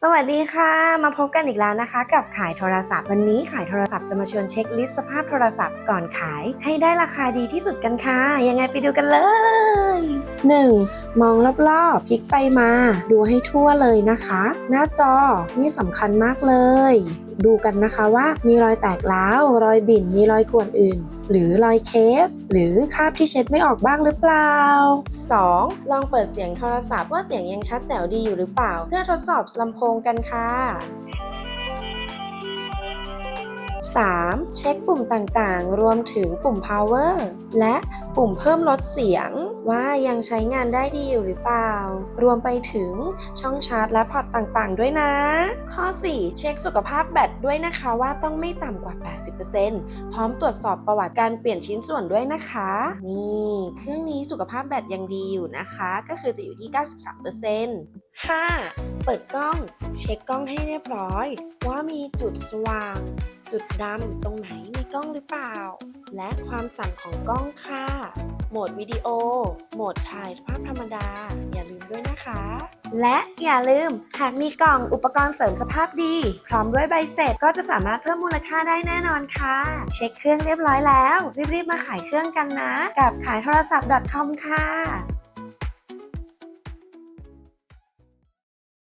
สวัสดีค่ะ มาพบกันอีกแล้วนะคะ กับขายโทรศัพท์ วันนี้ขายโทรศัพท์จะมาชวนเช็คลิสต์สภาพโทรศัพท์ก่อนขาย ให้ได้ราคาดีที่สุดกันค่ะ ยังไงไปดูกันเลย 1. มองรอบๆพลิกไปมาดูให้ทั่วเลยนะคะ หน้าจอนี่สำคัญมากเลย ดูกันนะคะว่ามีรอยแตกร้ว รอยบิ่นมีรอยข่วนอื่น หรือรอยเคส หรือคราบที่เช็ดไม่ออกบ้างหรือเปล่า 2. ลองเปิดเสียงโทรศัพท์ว่าเสียงยังชัดแจ๋วดีอยู่หรือเปล่า เพื่อทดสอบลำโพงกันค่ะ 3. เช็คปุ่มต่างๆ รวมถึงปุ่ม power และปุ่มเพิ่มลดเสียง ว่ายังใช้งานได้ดีอยู่หรือเปล่า รวมไปถึงช่องชาร์จและพอร์ตต่างๆ ด้วยนะ ข้อ 4 เช็คสุขภาพแบตด้วยนะคะว่าต้องไม่ต่ำกว่า 80%พร้อมตรวจสอบประวัติการเปลี่ยนชิ้นส่วนด้วยนะคะ นี่เครื่องนี้สุขภาพแบตยังดีอยู่นะคะ ก็คือจะอยู่ที่ 93% 5. เปิดกล้อง เช็คกล้องให้เรียบร้อย ว่ามีจุดสว่าง จุดดำตรงไหนในกล้องหรือเปล่า และความสั่นของกล้องค่ะ โหมดวิดีโอ โหมดถ่ายภาพธรรมดา อย่าลืมด้วยนะคะ และอย่าลืมหากมีกล่องอุปกรณ์เสริมสภาพดี พร้อมด้วยใบเสร็จก็จะสามารถเพิ่มมูลค่าได้แน่นอนค่ะ เช็คเครื่องเรียบร้อยแล้ว รีบๆมาขายเครื่องกันนะ กับขายโทรศัพท์ .com ค่ะ